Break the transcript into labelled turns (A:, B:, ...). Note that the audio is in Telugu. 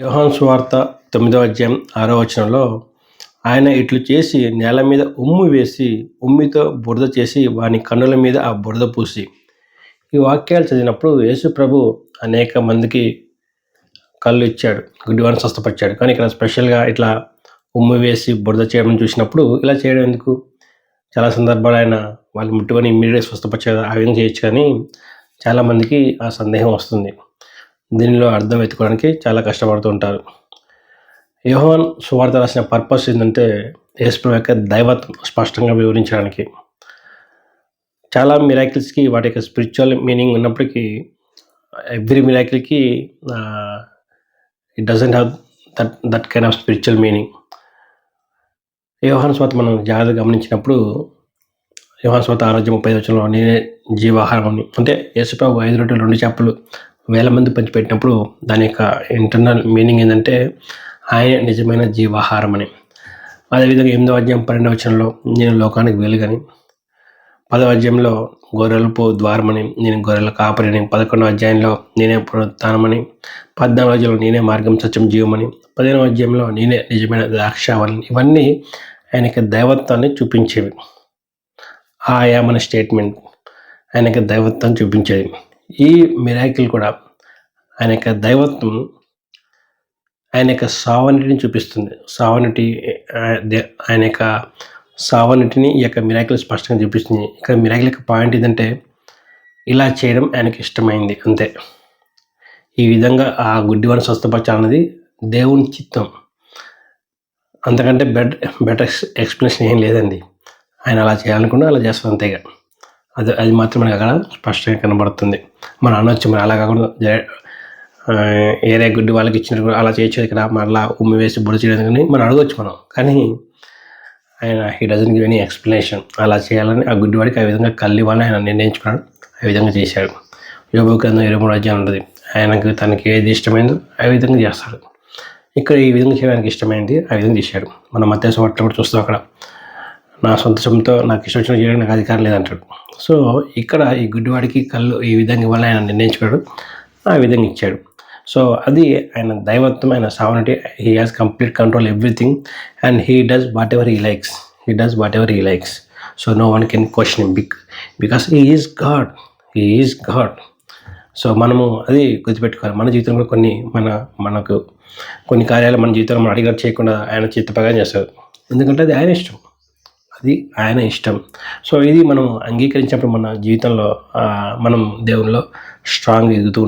A: యోహాన్ స్వార్త తొమ్మిదవ అధ్యాయం ఆరో వచనంలో ఆయన ఇట్లు చేసి నేల మీద ఉమ్ము వేసి ఉమ్మితో బురద చేసి వాని కన్నుల మీద ఆ బురద పూసి. ఈ వాక్యాలు చదివినప్పుడు యేసు ప్రభు అనేక మందికి కళ్ళు ఇచ్చాడు గుడ్డివాన్ని స్వస్థపరిచాడు. కానీ ఇక్కడ స్పెషల్గా ఇట్లా ఉమ్ము వేసి బురద చేయడం చూసినప్పుడు ఇలా చేయడం ఎందుకు? చాలా సందర్భాలు ఆయన వాళ్ళు ముట్టుకొని ఇమ్మీడియట్ స్వస్థపరిచారు ఆ విధంగా చేయొచ్చు కానీ చాలామందికి ఆ సందేహం వస్తుంది. దీనిలో అర్థం వెతుకోవడానికి చాలా కష్టపడుతూ ఉంటారు. యోహోన్ సువార్త రాసిన పర్పస్ ఏంటంటే యేసు యొక్క దైవత్వం స్పష్టంగా వివరించడానికి. చాలా మిరాకిల్స్కి వాటి యొక్క స్పిరిచువల్ మీనింగ్ ఉన్నప్పటికీ every మిరాకిల్కి it doesn't have that that kind of spiritual meaning Yohan స్వాత మనం జాగ్రత్తగా గమనించినప్పుడు యోహాన్ స్వాత ఆరోగ్యం ముప్పై వచ్చంలో నేనే జీవాహారం అంటే యేసుప్రభు ఐదు రొట్టెలు రెండు చేపలు వేల మంది పంచిపెట్టినప్పుడు దాని యొక్క ఇంటర్నల్ మీనింగ్ ఏంటంటే ఆయన నిజమైన జీవాహారం అని అదేవిధంగా ఎనిమిదో అధ్యాయం పన్నెండవ వచనంలో నేను లోకానికి వెలుగని. పదవ అధ్యాయంలో గొర్రెలపు ద్వారమని నేను గొర్రెల కాపరిని. పదకొండవ అధ్యాయంలో నేనే పునరుత్నమని. పద్నాలుగు అధ్యాయంలో నేనే మార్గం సత్యం జీవమని. పదిహేనవ అధ్యాయంలో నేనే నిజమైన ద్రాక్షావళి ఇవన్నీ ఆయనకి దైవత్వాన్ని చూపించేవి. ఆయా మన స్టేట్మెంట్ ఆయనకి దైవత్వాన్ని చూపించేది ఈ మిరాకిల్ కూడా ఆయన యొక్క దైవత్వం ఆయన యొక్క సావనిటిని చూపిస్తుంది. సావనిటి ఆయన యొక్క సావనిటిని ఈ యొక్క మిరాకిల్ స్పష్టంగా చూపిస్తుంది. ఇక్కడ మిరాకిల్ యొక్క పాయింట్ ఏంటంటే ఇలా చేయడం ఆయనకి ఇష్టమైంది. అంతే. ఈ విధంగా ఆ గుడ్డివాడిని స్వస్థపరచాలన్నది దేవుని చిత్తం. అంతకంటే బెడ్ బెటర్ ఎక్స్ప్లెనేషన్ ఏం లేదండి. ఆయన అలా చేయాలనుకున్నా అలా చేస్తాం అంతేగా అది అది మాత్రం మనకి అక్కడ స్పష్టంగా కనబడుతుంది. మనం అనొచ్చు మరి అలా కాకుండా ఏరే గుడ్డి వాళ్ళకి ఇచ్చినట్టు అలా చేయొచ్చు ఇక్కడ మళ్ళీ ఉమ్మి వేసి బుడి చేయడం కానీ మనం అడగవచ్చు మనం. కానీ ఆయన he doesn't give any explanation అలా చేయాలని ఆ గుడ్డివాడికి ఆ విధంగా కళ్ళు ఇవ్వాలని ఆయన నిర్ణయించుకున్నాడు ఆ విధంగా చేశాడు. యోగ గ్రంథం ఇరవై మూడు ఉంటుంది. ఆయనకు తనకి ఏది ఇష్టమైందో ఆ విధంగా చేస్తాడు. ఇక్కడ ఈ విధంగా చేయడానికి ఇష్టమైంది ఆ విధంగా చేశాడు. మన మధ్య వాటిలో కూడా చూస్తాం అక్కడ. నా సొంత సొంతతో నాకు ఇష్టం వచ్చిన చేయడానికి నాకు అధికారం లేదంటాడు. సో ఇక్కడ ఈ గుడ్డివాడికి కళ్ళు ఈ విధంగా ఇవ్వాలని ఆయన నిర్ణయించుకున్నాడు. ఆ విధంగా ఇచ్చాడు. సో అది ఆయన దైవత్వం ఆయన sovereignty he has complete control everything and he does whatever he likes he does whatever he likes so no one can question be because he is God he is God so మనము అది గుర్తుపెట్టుకోవాలి. మన జీవితంలో కొన్ని మన మనకు కొన్ని కార్యాలు మన జీవితంలో మనం అడిగారు చేయకుండా ఆయన చిత్తపగా చేస్తారు. ఎందుకంటే అది ఆయన ఇష్టం. అది ఆయన ఇష్టం. సో ఇది మనం అంగీకరించినప్పుడు మన జీవితంలో మనం దేవునిలో స్ట్రాంగ్ ఎదుగుతూ